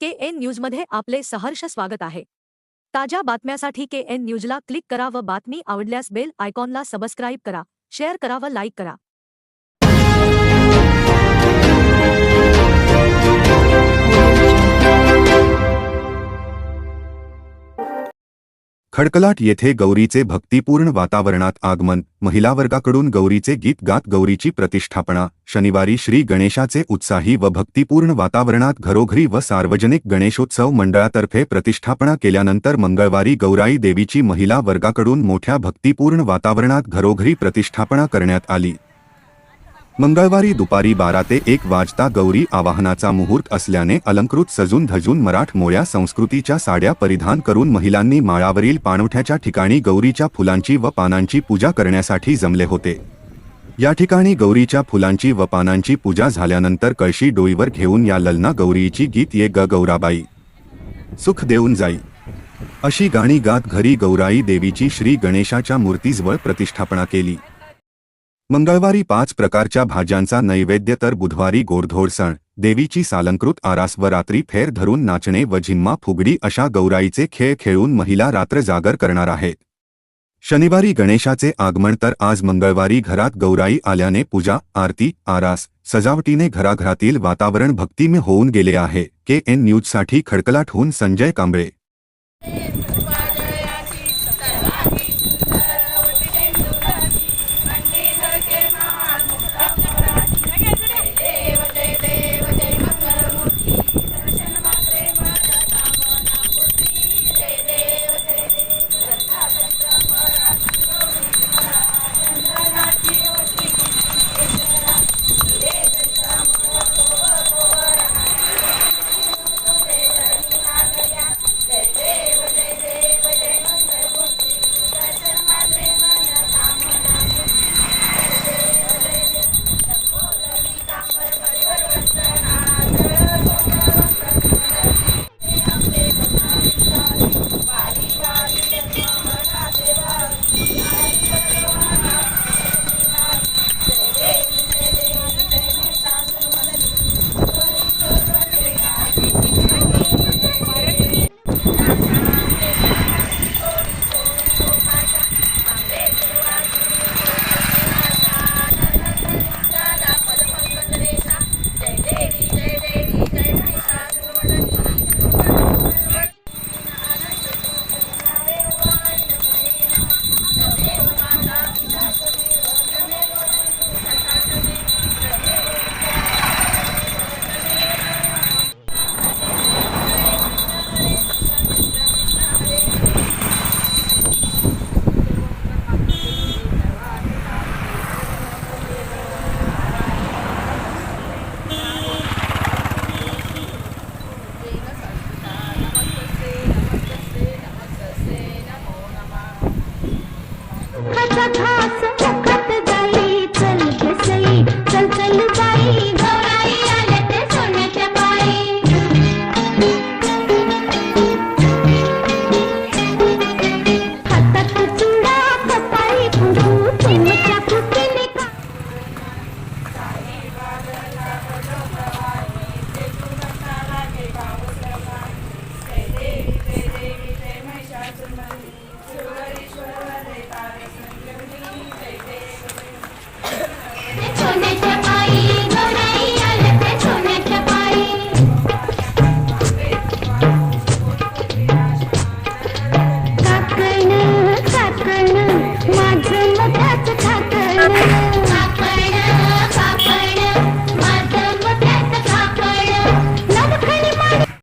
के N न्यूजमध्ये आपले सहर्ष स्वागत आहे. ताज्या बातम्यासाठी के एन न्यूजला क्लिक करा व बातमी आवडल्यास बेल आयकॉनला सबस्क्राईब करा शेअर करा व लाईक करा. खडकलाट येथे गौरीचे भक्तिपूर्ण वातावरणात आगमन महिला वर्गाकडून गौरीचे गीत गात गौरीची प्रतिष्ठापना शनिवारी श्री गणेशाचे उत्साही व भक्तिपूर्ण वातावरणात घरोघरी व सार्वजनिक गणेशोत्सव मंडळातर्फे प्रतिष्ठापना केल्यानंतर मंगळवारी गौराई देवीची महिला वर्गाकडून मोठ्या भक्तिपूर्ण वातावरणात घरोघरी प्रतिष्ठापना करण्यात आली. मंगळवारी दुपारी बारा ते एक वाजता गौरी आवाहनाचा मुहूर्त असल्याने अलंकृत सजून धजून मराठमोळ्या संस्कृतीच्या साड्या परिधान करून महिलांनी माळावरील पाणवठ्याच्या ठिकाणी गौरीच्या फुलांची व पानांची पूजा करण्यासाठी जमले होते. या ठिकाणी गौरीच्या फुलांची व पानांची पूजा झाल्यानंतर कळशी डोईवर घेऊन या ललना गौरीची गीत ये ग गौराबाई. सुख देऊन जाई. अशी गाणी गात घरी गौराई देवीची श्री गणेशाच्या मूर्तीजवळ प्रतिष्ठापना केली. मंगळवारी पाच प्रकारच्या भाज्यांचा नैवेद्य तर बुधवारी गोडधोड सण देवीची सालंकृत आरास व रात्री फेर धरून नाचणे व झिम्मा फुगडी अशा गौराईचे खेळ खेळून महिला रात्र जागर करणार आहेत. शनिवारी गणेशाचे आगमन तर आज मंगळवारी घरात गौराई आल्याने पूजा आरती आरास सजावटीने घराघरातील वातावरण भक्तिमय होऊन गेले आहे. के एन न्यूजसाठी खडकलाटहून संजय कांबळे. खाचा खास